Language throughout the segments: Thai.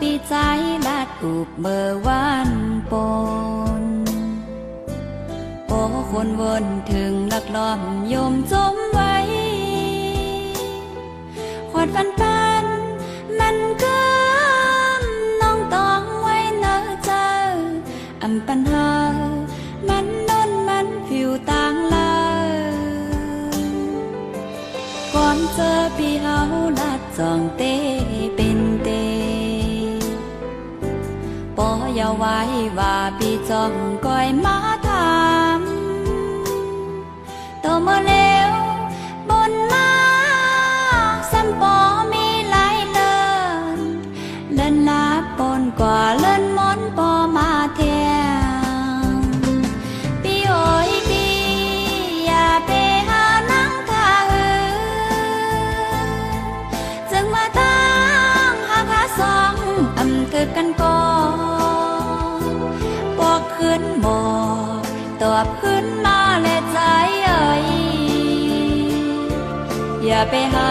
ปีใจลาดอูบเมื่อวันปนโอ้คนวนถึงลักลอมยมจมไว้ขวดฟันปันมันก็น้องต้องไว้เนอเจออำปัญหามันนนมันผิวต่างลาก่อนเจอพี่เฮาลัดจองเต ไว้ว่าพี่จอมก้อยมา ไปหา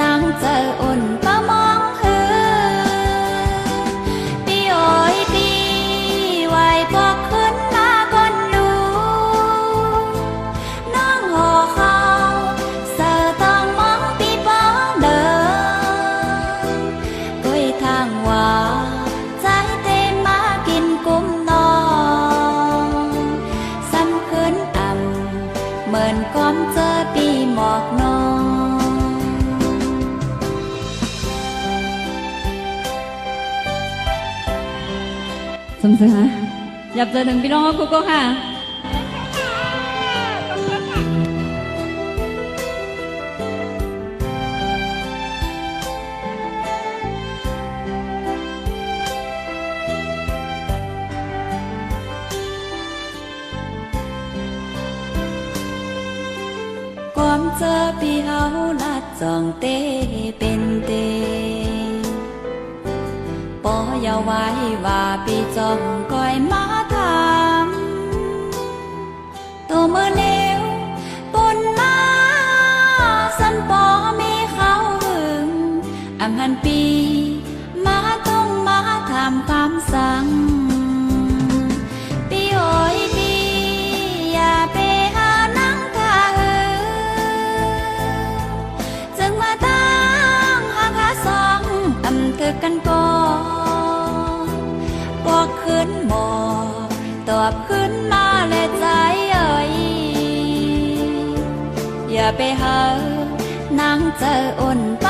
นางเจออุ่น หยับเจอหนึ่งพี่น้องกุ๊กค่ะก่อนเจอพี่เกันก่อบอกขึ้นหมอตอบขึ้นมาและใจเอ่ยอย่าไปหานางเจออ่นป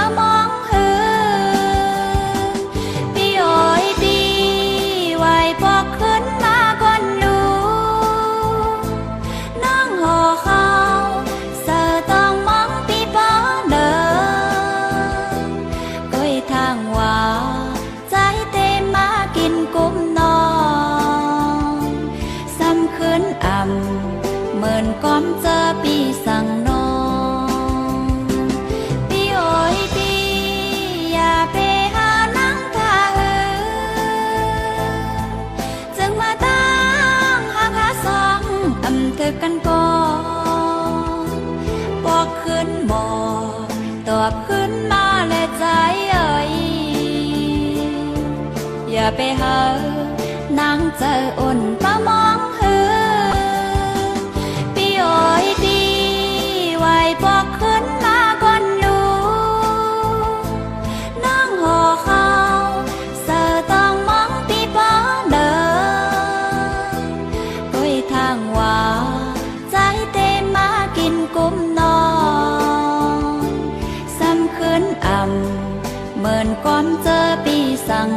สั่งน้องพี่โอ้ยพี่อย่าไปหานังทาหือจึงมาตั้งหาพาสองอำคือกันก่อนบอกขึ้นหมอกตอบขึ้นมาและใจเอ่ยอย่าไปหานางเจออุ่นางว่าใจเต็มมากินกุ้มนอนซ้ำคืนอ่ำเหมือนก้อมเจอปีสั่ง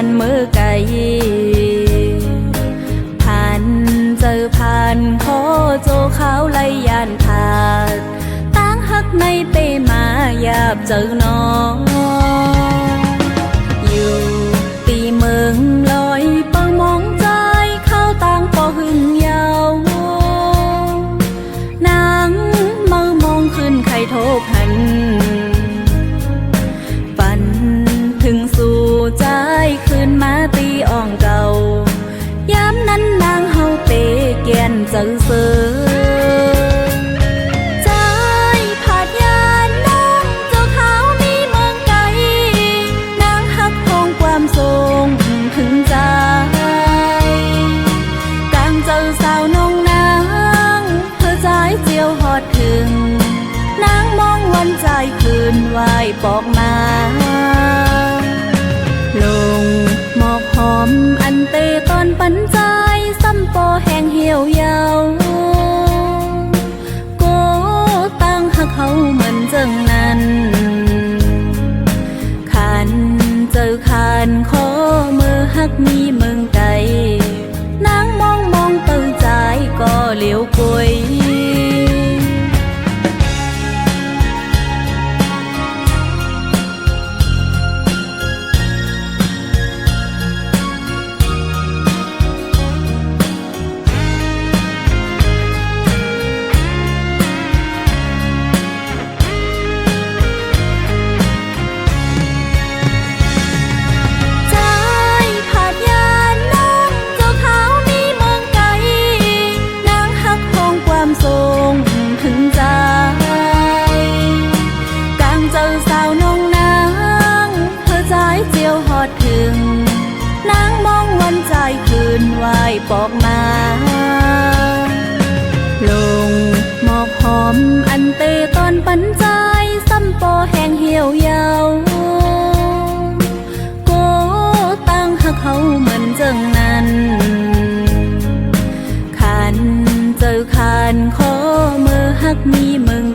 ันมือไก่ผ่านเจอผ่านขอโจเขาเลยยานขาดตั้งหักในเปมายาบเจอน้อง หอมอันเตตอนปันใจซ้ำปอแห้งเหี่ยวยาวโกตั้งหักเขาเหมือนจังนั้นขันเจอขันขอมือหักมีเมือง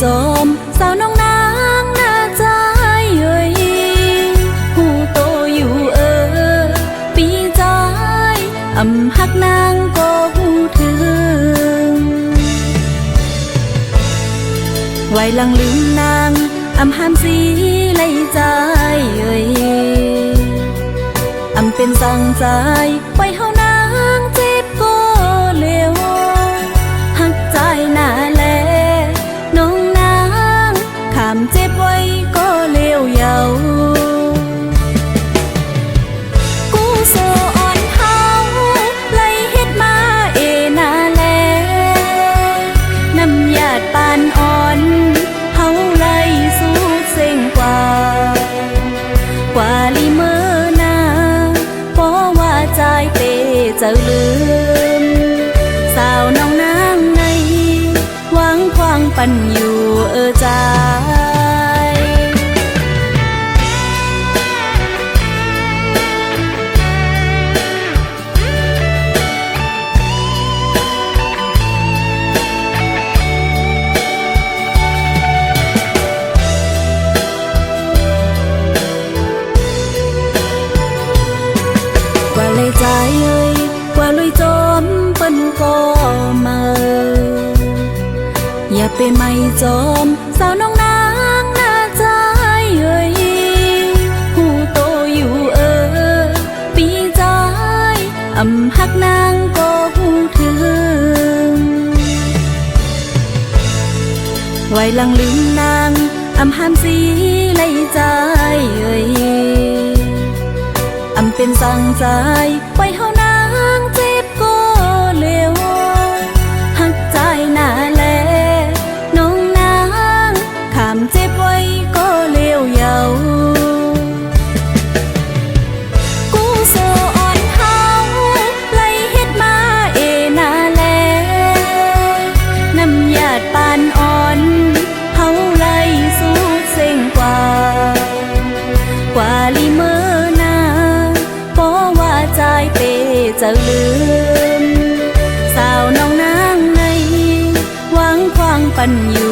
จอม สาวน้องนางหน้าใจเอ้ยหูโตอยู่เออ ปีใจอำหักนางก็หูถึง ไว้ลังลืมนางอำห้ามสีเลยใจเอ้ยอำเป็นสังใจไว้เฮาามเจ็บไว้ก็เร็วเยากูโซอ่อนเฮาไล่เฮ็ดมาเอนาแลน้ำยาดปานอ่อนเฮาไล่สู้เซ็งกว่า กว่าลิเมอนาเพราะว่าใจเตจะลืม สาวน้องนางในวังควางปันอยู่เออใจก จอมสาวน้องนางนาใจเอ่ยผู้โตอยู่เออ ปีใจอำหักนางก็หูถึงไว้ลังลืมนางอำหามสีไลใจเอ่ยอำเป็นสังใจไว้ห้องายเปจะลืม สาวน้องนางในหวังควางปันอยู่